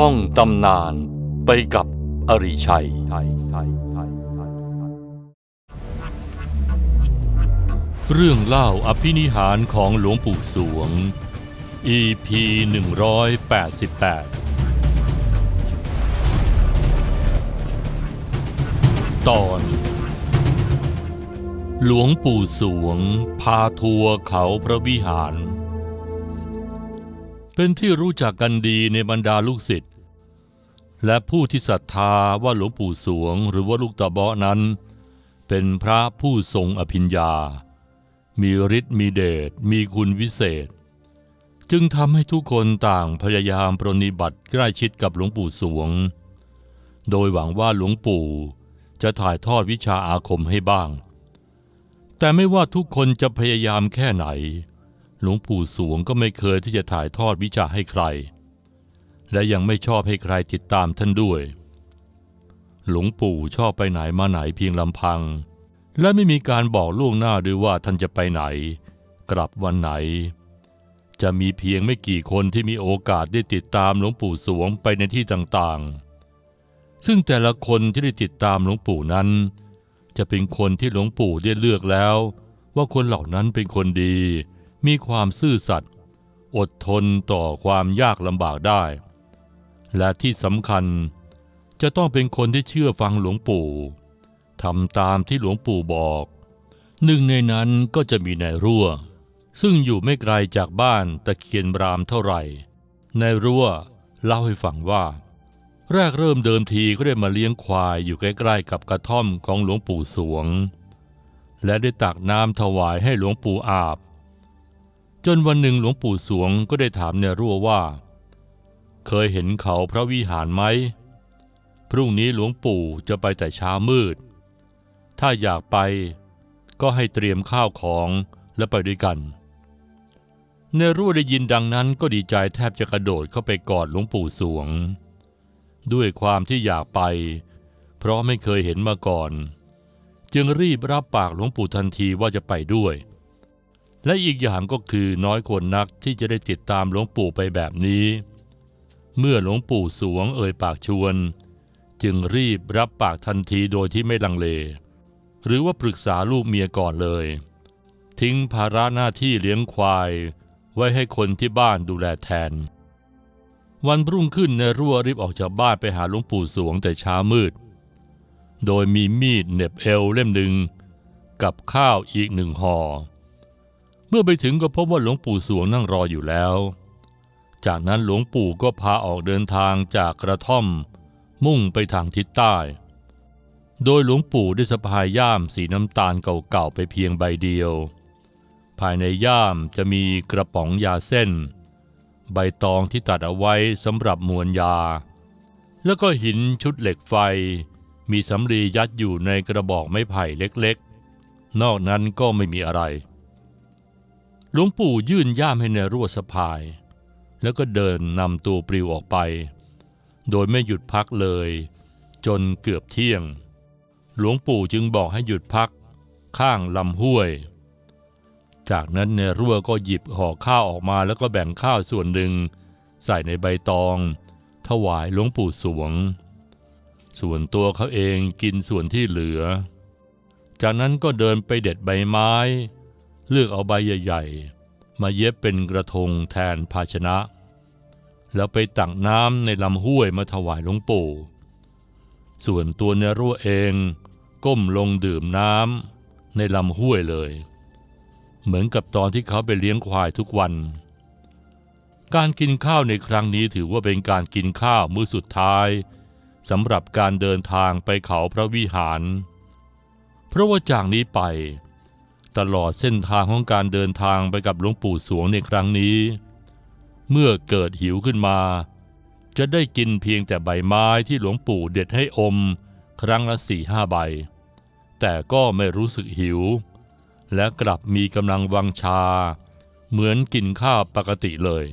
ท่องตำนานไปกับอริชัย เรื่องเล่าอภินิหารของหลวงปู่สวง EP 188 ตอน หลวงปู่สวง พาทัวร์เขาพระวิหาร เป็นที่รู้จักกันดีในบรรดาลูกศิษย์และผู้ที่ศรัทธาว่าหลวงปู่สวงหรือว่าลูกตาเบาะนั้น เป็นพระผู้ทรงอภิญญา มีฤทธิ์มีเดชมีคุณวิเศษ จึงทำให้ทุกคนต่างพยายามปรนนิบัติใกล้ชิดกับหลวงปู่สวง โดยหวังว่าหลวงปู่จะถ่ายทอดวิชาอาคมให้บ้าง แต่ไม่ว่าทุกคนจะพยายามแค่ไหน หลวงปู่สวงก็ไม่เคยที่จะถ่ายทอดวิชาให้ใคร และยังไม่ชอบให้ใครติดตามท่านด้วย หลวงปู่ชอบไปไหนมาไหนเพียงลำพัง และไม่มีการบอกล่วงหน้าด้วยว่าท่านจะไปไหน กลับวันไหน จะมีเพียงไม่กี่คนที่มีโอกาสได้ติดตามหลวงปู่สวงไปในที่ต่างๆ ซึ่งแต่ละคนที่ได้ติดตามหลวงปู่นั้น จะเป็นคนที่หลวงปู่ได้เลือกแล้ว ว่าคนเหล่านั้นเป็นคนดี มีความซื่อสัตย์อดทนต่อความยากลำบากได้ และที่สำคัญจะต้องเป็นคนที่เชื่อฟังหลวงปู่ทำตามที่หลวงปู่บอก หนึ่งในนั้นก็จะมีนายรั่ว ซึ่งอยู่ไม่ไกลจากบ้านตะเคียนบรามเท่าไหร่นายรั่วเล่าให้ฟังว่า แรกเริ่มเดิมทีก็ได้มาเลี้ยงควายอยู่ใกล้ๆกับกระท่อมของหลวงปู่สวง และได้ตักน้ำถวายให้หลวงปู่อาบ จนวันหนึ่งหลวงปู่สวงก็ได้ถามนรั่วว่า เคยเห็นเขาพระวิหารไหม พรุ่งนี้หลวงปู่จะไปแต่เช้ามืด ถ้าอยากไปก็ให้เตรียมข้าวของและไปด้วยกันเนรู้ได้ยินดังนั้นก็ดีใจแทบจะกระโดดเข้าไปกอดหลวงปู่สวง ด้วยความที่อยากไป เพราะไม่เคยเห็นมาก่อน จึงรีบรับปากหลวงปู่ทันทีว่าจะไปด้วย และอีกอย่างก็คือน้อยคนนักที่จะได้ติดตามหลวงปู่ไปแบบนี้ เมื่อหลวงปู่สวงเอ่ยปากชวน จึงรีบรับปากทันทีโดยที่ไม่ลังเล หรือว่าปรึกษาลูกเมียก่อนเลย ทิ้งภาระหน้าที่เลี้ยงควาย ไว้ให้คนที่บ้านดูแลแทน วันรุ่งขึ้นในรั่วรีบออกจากบ้านไปหาหลวงปู่สวงแต่เช้ามืด โดยมีมีดเหน็บเอวเล่มหนึ่งกับข้าวอีกหนึ่งห่อ มื่อไปถึงก็พบว่าหลวงปู่สวงนั่งรออยู่แล้ว จากนั้นหลวงปู่ก็พาออกเดินทางจากกระท่อม มุ่งไปทางทิศใต้ โดยหลวงปู่ได้สะพายย่ามสีน้ำตาลเก่าๆไปเพียงใบเดียว ภายในย่ามจะมีกระป๋องยาเส้น ใบตองที่ตัดเอาไว้สำหรับมวลยา แล้วก็หินชุดเหล็กไฟ มีสำลียัดอยู่ในกระบอกไม้ไผ่เล็กๆ นอกนั้นก็ไม่มีอะไร หลวงปู่ยื่นย่ามให้ในรั่วสะพาย แล้วก็เดินนำตัวปลิวออกไป โดยไม่หยุดพักเลย จนเกือบเที่ยง หลวงปู่จึงบอกให้หยุดพัก ข้างลำห้วย จากนั้นเนรั่วก็หยิบห่อข้าวออกมาแล้วก็แบ่งข้าวส่วนหนึ่ง ใส่ในใบตอง ถวายหลวงปู่สวง ส่วนตัวเขาเองกินส่วนที่เหลือ จากนั้นก็เดินไปเด็ดใบไม้ เลือกเอาใบใหญ่ ๆ มาเย็บเป็นกระทงแทนภาชนะ แล้วไปตักน้ำในลำห้วยมาถวายหลวงปู่ ส่วนตัวเนรั่วเองก้มลงดื่มน้ำในลำห้วยเลย เหมือนกับตอนที่เขาไปเลี้ยงควายทุกวัน การกินข้าวในครั้งนี้ถือว่าเป็นการกินข้าวมื้อสุดท้ายสำหรับการเดินทางไปเขาพระวิหาร เพราะว่าจากนี้ไป ตลอดเส้นทางของการเดินทางไปกับหลวงปู่สวงในครั้งนี้ เมื่อเกิดหิวขึ้นมา จะได้กินเพียงแต่ใบไม้ที่หลวงปู่เด็ดให้อม ครั้งละสี่ห้าใบ แต่ก็ไม่รู้สึกหิว และกลับมีกำลังวังชา เหมือนกินข้าวปกติเลย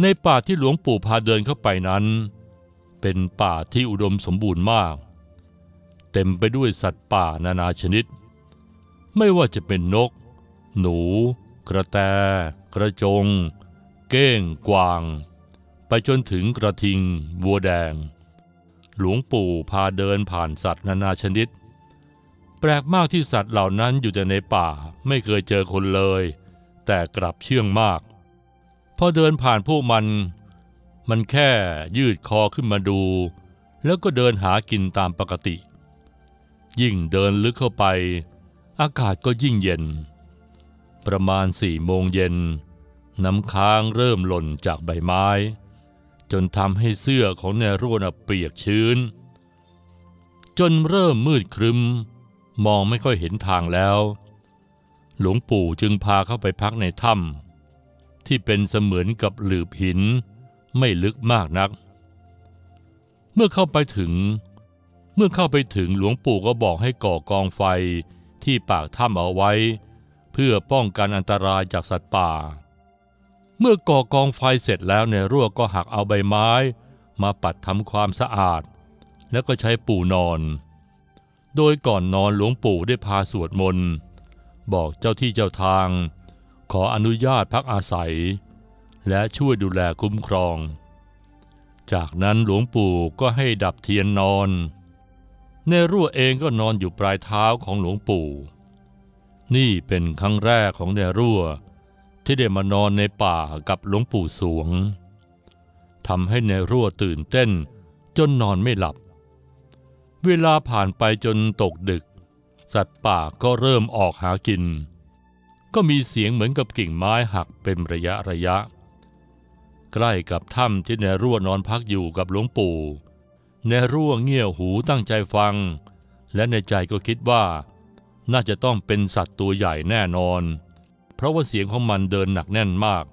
ในป่าที่หลวงปู่พาเดินเข้าไปนั้น เป็นป่าที่อุดมสมบูรณ์มาก เต็มไปด้วยสัตว์ป่านานาชนิด ไม่ว่าจะเป็นนก หนู กระแต กระจง เก้งกวาง ไปจนถึงกระทิง วัวแดง หลวงปู่พาเดินผ่านสัตว์นานาชนิด แปลกมากที่สัตว์เหล่านั้นอยู่แต่ในป่าไม่เคยเจอคนเลย แต่กลับเชื่องมากพอเดินผ่านพวกมัน มันแค่ยืดคอขึ้นมาดู แล้วก็เดินหากินตามปกติ ยิ่งเดินลึกเข้าไป อากาศก็ยิ่งเย็น ประมาณสี่โมงเย็น น้ำค้างเริ่มหล่นจากใบไม้ จนทำให้เสื้อของแนรั่วนเปียกชื้น จนเริ่มมืดครึม มองไม่ค่อยเห็นทางแล้ว หลวงปู่จึงพาเข้าไปพักในถ้ำที่เป็นเสมือนกับหลืบหิน ไม่ลึกมากนัก เมื่อเข้าไปถึง เมื่อเข้าไปถึงหลวงปู่ก็บอกให้ก่อกองไฟ ที่ปากถ้ำเอาไว้ เพื่อป้องกันอันตรายจากสัตว์ป่า เมื่อก่อกองไฟเสร็จแล้วในรั่วก็หักเอาใบไม้ มาปัดทำความสะอาด แล้วก็ใช้ปูนอน โดยก่อนนอนหลวงปู่ได้พาสวดมนต์ บอกเจ้าที่เจ้าทาง ขออนุญาตพักอาศัย และช่วยดูแลคุ้มครอง จากนั้นหลวงปู่ก็ให้ดับเทียนนอน เนรั่วเองก็นอนอยู่ปลายเท้าของหลวงปู่ นี่เป็นครั้งแรกของเนรั่ว ที่ได้มานอนในป่ากับหลวงปู่สวงทำให้เนรั่วตื่นเต้นจนนอนไม่หลับ เวลาผ่านไปจนตกดึก สัตว์ป่าก็เริ่มออกหากิน ก็มีเสียงเหมือนกับกิ่งไม้หักเป็นระยะระยะ ใกล้กับถ้ำที่เนรั่วนอนพักอยู่กับหลวงปู่ เนรั่วเงี่ยวหูตั้งใจฟัง และในใจก็คิดว่า น่าจะต้องเป็นสัตว์ตัวใหญ่แน่นอน เพราะว่าเสียงของมันเดินหนักแน่นมาก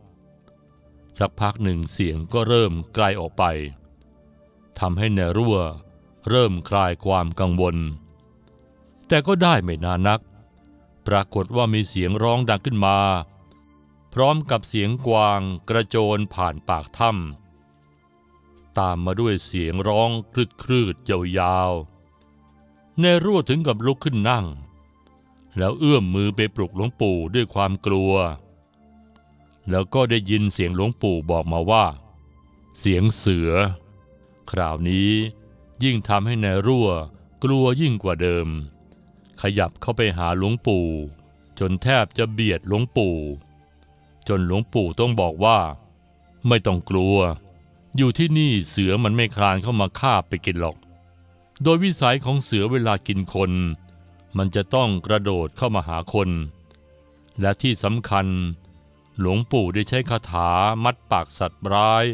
สักพักหนึ่งเสียงก็เริ่มไกลออกไปทำให้เนรั่ว เริ่มคลายความกังวล แต่ก็ได้ไม่นานนัก ปรากฏว่ามีเสียงร้องดังขึ้นมา พร้อมกับเสียงกวางกระโจนผ่านปากถ้ำ ตามมาด้วยเสียงร้องคลืดคลืดยาวๆ เนรั่วถึงกับลุกขึ้นนั่ง แล้วเอื้อมมือไปปลุกหลวงปู่ด้วยความกลัว แล้วก็ได้ยินเสียงหลวงปู่บอกมาว่า เสียงเสือ คราวนี้ยิ่งทำให้นรั่วกลัวยิ่งกว่าเดิม ขยับเข้าไปหาหลวงปู่ จนแทบจะเบียดหลวงปู่ จนหลวงปู่ต้องบอกว่า ไม่ต้องกลัว อยู่ที่นี่เสือมันไม่คลานเข้ามาฆ่าไปกินหรอก โดยวิสัยของเสือเวลากินคน มันจะต้องกระโดดเข้ามาหาคน และที่สำคัญ หลวงปู่ได้ใช้คาถามัดปากสัตว์ร้าย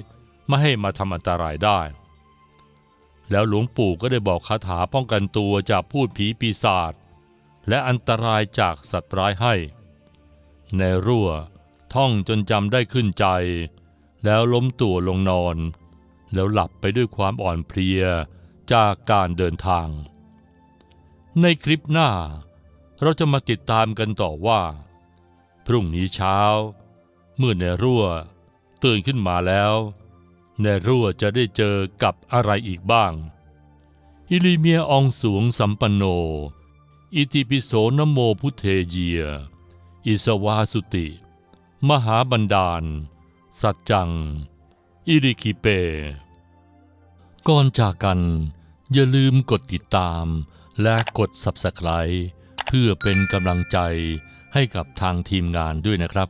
ไม่ให้มาทำอันตรายได้ แล้วหลวงปู่ก็ได้บอกคาถาป้องกันตัวจากพูดผีปีศาจและอันตรายจากสัตว์ร้ายให้ ในรั่วท่องจนจำได้ขึ้นใจ แล้วล้มตัวลงนอน แล้วหลับไปด้วยความอ่อนเพลียจากการเดินทาง ในคลิปหน้า เราจะมาติดตามกันต่อว่า พรุ่งนี้เช้า เมื่อในรั่วตื่นขึ้นมาแล้วในรั่วจะได้เจอกับอะไรอีกบ้าง อิลิเมียอองสวงสัมปันโน อิติปิโสนโมพุเทเยีย อิสวาสุติ มหาบันดาล สัจจัง อิริคิเป ก่อนจากกัน อย่าลืมกดติดตาม และกด Subscribe เพื่อเป็นกำลังใจให้กับทางทีมงานด้วยนะครับ